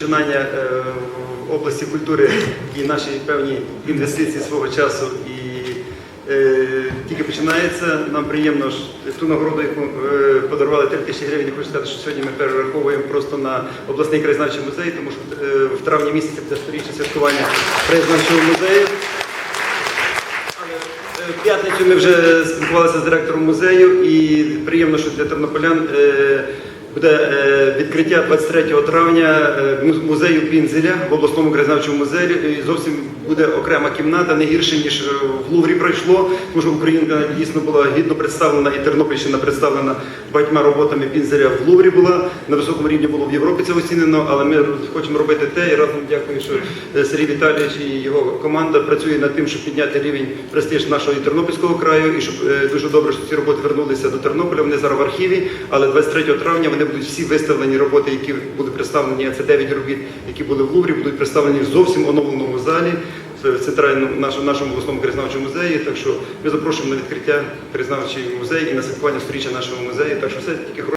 Починання е, в області культури і наші певні інвестиції свого часу і е, тільки починається. Нам приємно що ту нагороду, яку е, подарували 3 тисячі гривень. Я хочу сказати, що сьогодні ми перераховуємо просто на обласний краєзнавчий музей, тому що в травні місяці буде сторічне святкування краєзнавчого музею. В п'ятницю ми вже спілкувалися з директором музею, і приємно, що для тернополян буде е, відкриття 23 травня е, музею Пінзеля в обласному краєзнавчому музеї. І зовсім буде окрема кімната, не гірше ніж е, в Луврі пройшло, тому що Україна дійсно була гідно представлена, і Тернопільщина представлена багатьма роботами Пінзеля в Луврі була на високому рівні було в Європі це оцінено, але ми хочемо робити те і разом дякую, що е, Сергій Віталійович і його команда працює над тим, щоб підняти рівень престиж нашого і Тернопільського краю, і щоб е, дуже добре, що ці роботи вернулися до Тернополя. Вони зараз в архіві, але 23 травня вони будуть всі виставлені роботи, які були представлені. Це 9 робіт, які були в Луврі, будуть представлені в зовсім оновленому залі. В центральному нашому, нашому обласному краєзнавчому музеї, так що ми запрошуємо на відкриття краєзнавчий музей і на святкування сторіччя нашого музею. Так що все тільки